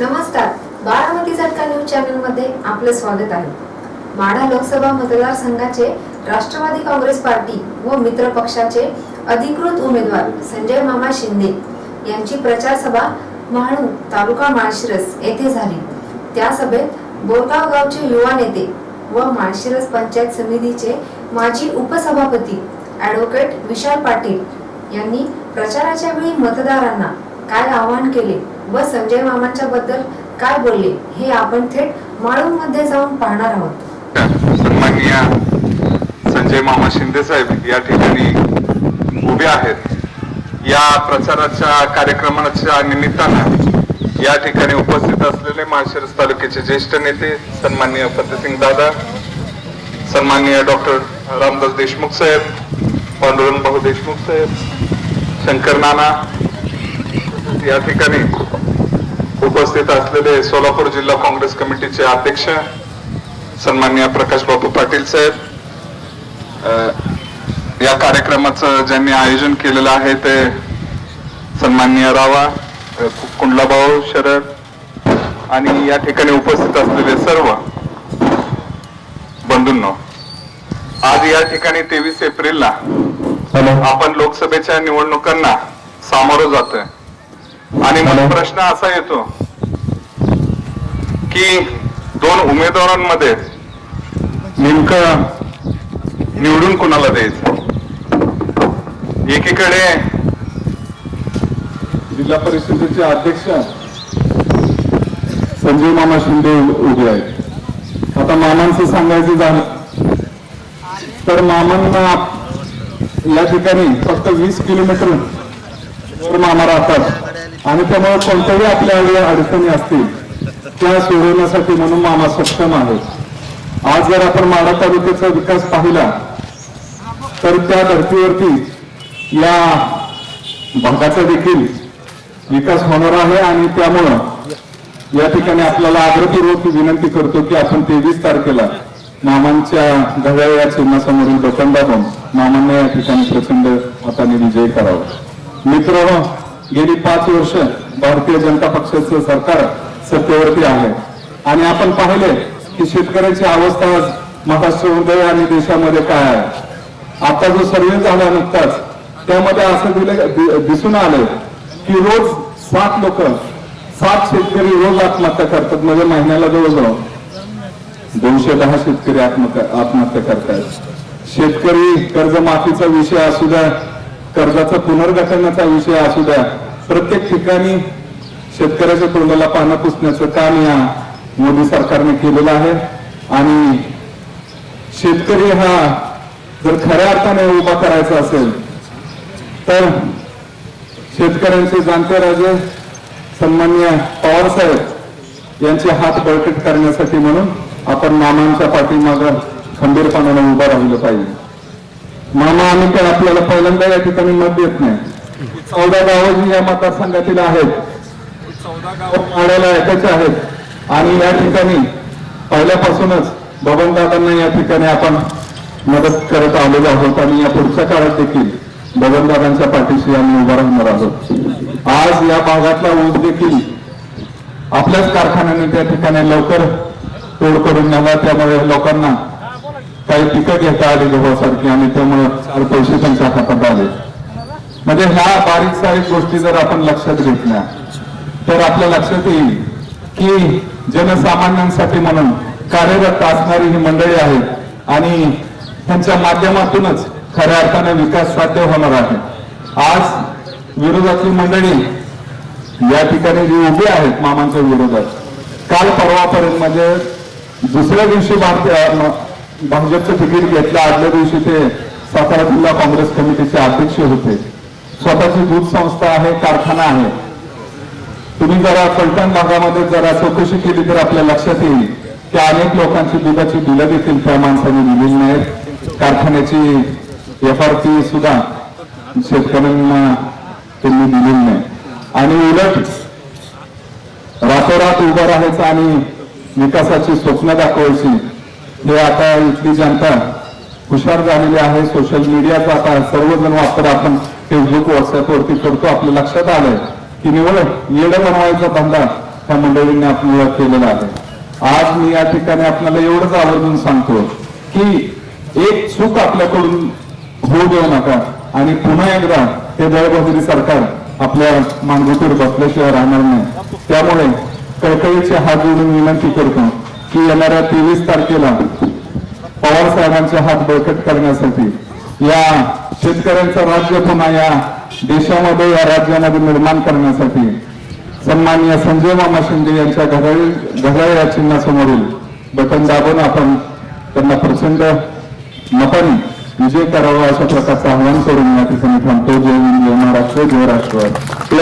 नमस्कार. बारामती झटका न्यूज चॅनलमध्ये आपलं स्वागत आहे. माढा लोकसभा मतदारसंघाचे राष्ट्रवादी काँग्रेस पार्टी व मित्र पक्षाचे अधिकृत उमेदवार संजय मामा शिंदे यांची प्रचार सभा महाणू तालुका माळशिरस येथे झाली. त्या सभेत बोरगाव गावचे युवा नेते व माळशिरस पंचायत समितीचे माजी उपसभापती ॲडव्होकेट विशाल पाटील यांनी प्रचाराच्या वेळी मतदारांना काय आवाहन केले? व संजय मामांच्या बद्दल काय बोलले? हे आपण थेट माळून मध्ये जाऊन पाहणार आहोत. सन्माननीय संजय मामा शिंदे साहेब या ठिकाणी उभे आहेत. या प्रचाराच्या कार्यक्रमाच्या निमित्तानं या ठिकाणी उपस्थित असलेले माळशिरस तालुक्याचे ज्येष्ठ नेते सन्माननीय फतेसिंग दादा सन्माननीय डॉक्टर रामदास देशमुख साहेब पांडुरंग भाऊ देशमुख साहेब शंकर नाना या ठिकाणी उपस्थित असलेले सोलापूर जिल्हा काँग्रेस कमिटीचे अध्यक्ष सन्माननीय प्रकाश बाबू पाटील साहेब या कार्यक्रमाचं ज्यांनी आयोजन केलेलं आहे ते सन्माननीय रावा कुंडलाभाऊ शरद आणि या ठिकाणी उपस्थित असलेले सर्व बंधूंनो आज या ठिकाणी तेवीस एप्रिलला आपण लोकसभेच्या निवडणुकांना सामोरं जातोय. आणि मग प्रश्न असा येतो की दोन उमेदवारांमध्ये नेमकं निवडून कोणाला द्यायचं? एकीकडे जिल्हा परिषदेचे अध्यक्ष संजय मामा शिंदे उभे आहेत. आता मामांचं सांगायचं झालं तर मामांना या ठिकाणी फक्त वीस किलोमीटर मामा राहतात. आणि त्यामुळे कोणत्याही आपल्या अडचणी असतील त्या सोडवण्यासाठी म्हणून मामा सक्षम आहेत. आज जर आपण माडा तालुक्याचा विकास पाहिला तर त्या धर्तीवरती या भागाचा देखील विकास होणार आहे आणि त्यामुळं या ठिकाणी आपल्याला आग्रहपूर्वक विनंती करतो की आपण तेवीस तारखेला मामांच्या घड्या या चिन्हासमोरील बटन मामांना या ठिकाणी प्रचंड हाताने विजय करावा. मित्र गेली पाच वर्ष भारतीय जनता पक्षाचं सरकार सत्तेवरती आहे. आणि आपण पाहिले की शेतकऱ्याची अवस्था आज महाराष्ट्रामध्ये आणि देशामध्ये काय आहे? आता जो सर्वे झाला नुकताच त्यामध्ये असं दिले दिसून आलं की रोज सात लोक सात शेतकरी रोज आत्महत्या करतात. म्हणजे महिन्याला जवळजवळ दोनशे दहा शेतकरी आत्महत्या आत्महत्या करतात शेतकरी कर्जमाफीचा विषय असू द्या कर्जाचा पुनर्गठनाचा विषय असू द्या प्रत्येक ठिकाणी शेतकऱ्याच्या तोंडाला पानं पुसण्याचं काम या मोदी सरकारने केलेलं आहे. आणि शेतकरी हा जर खऱ्या अर्थाने उभा करायचा असेल तर शेतकऱ्यांचे जाणते राजे सन्मान्य पवार साहेब यांचे हात बळकट करण्यासाठी म्हणून आपण मामांच्या पाठीमाग खंबीरपणाने उभं राहिलं पाहिजे. मामा आम्ही काय आपल्याला पहिल्यांदा या ठिकाणी मत देत नाही. चौदा गावं जी या मतदारसंघातील आहेत चौदा गावं माड्याला ऐकायचे आहेत. आणि या ठिकाणी पहिल्यापासूनच बबनदादांना या ठिकाणी आपण मदत करत आलेलो आहोत आणि या पुढच्या काळात देखील बबनदादांच्या पाठीशी आम्ही उभा राहणार आहोत. आज या भागातला ऊस देखील आपल्याच कारखान्याने त्या ठिकाणी लवकर तोड करून नेला. त्यामुळे लोकांना काही पिकं घेता आली गव्हासारखी हो आणि त्यामुळे पैसे त्यांच्या हातात आले म्हणजे ह्या बारीक सारीक गोष्टी जर आपण लक्षात घेतल्या तर आपल्या लक्षात येईल की जनसामान्यांसाठी म्हणून कार्यरत असणारी ही मंडळी आहेत आणि त्यांच्या माध्यमातूनच खऱ्या अर्थाने विकास साध्य होणार आहे. आज विरोधातली मंडळी या ठिकाणी जी उभी आहेत मामांच्या विरोधात काल परवापर्यंत म्हणजे दुसऱ्या दिवशी भारतीय भाजपचं तिकीट घेतलं आदल्या दिवशी ते सातारा जिल्हा काँग्रेस कमिटीचे अध्यक्ष होते. स्वतःची दूध संस्था आहे कारखाना आहे. तुम्ही जरा फलटण भागामध्ये जरा चौकशी केली तर आपल्या लक्षात येईल की अनेक लोकांची दुधाची बिलं देखील त्या माणसाने दिलेली नाहीत. कारखान्याची एफ आर पी सुद्धा शेतकऱ्यांना त्यांनी दिलेली नाही. आणि उलट रातोरात उभं राहायचं आणि विकासाची स्वप्न दाखवायची हे आता इथली जनता हुशार झालेली आहे सोशल मीडियाचा आता सर्वजण वापर आपण फेसबुक व्हॉट्सअप वरती करतो आपल्या लक्षात आलंय की निवड येडं बनवायचा धंदा त्या मंडळींनी आपल्याला केलेला आहे. आज मी या ठिकाणी आपल्याला एवढंच आवर्जून सांगतो की एक चूक आपल्याकडून होऊ देऊ नका आणि पुन्हा एकदा हे दळबहादुरी सरकार आपल्या मानगुटीवर बसल्याशिवाय राहणार नाही. त्यामुळे कळकळीचे हात जोडून विनंती करतो. की येणाऱ्या तेवीस तारखेला पवार साहेबांचे हात बळकट करण्यासाठी या शेतकऱ्यांचं राज्य पुन्हा या देशामध्ये या राज्यामध्ये निर्माण करण्यासाठी सन्माननीय संजय मामा शिंदे यांच्या घड्याळी घड्याळ या चिन्हासमोरील बटन दाबून आपण त्यांना प्रचंड मताने विजय करावा अशा प्रकारचं आवाहन करून या ठिकाणी थांबतो. जय हिंद जय महाराष्ट्र जय राष्ट्रवाद.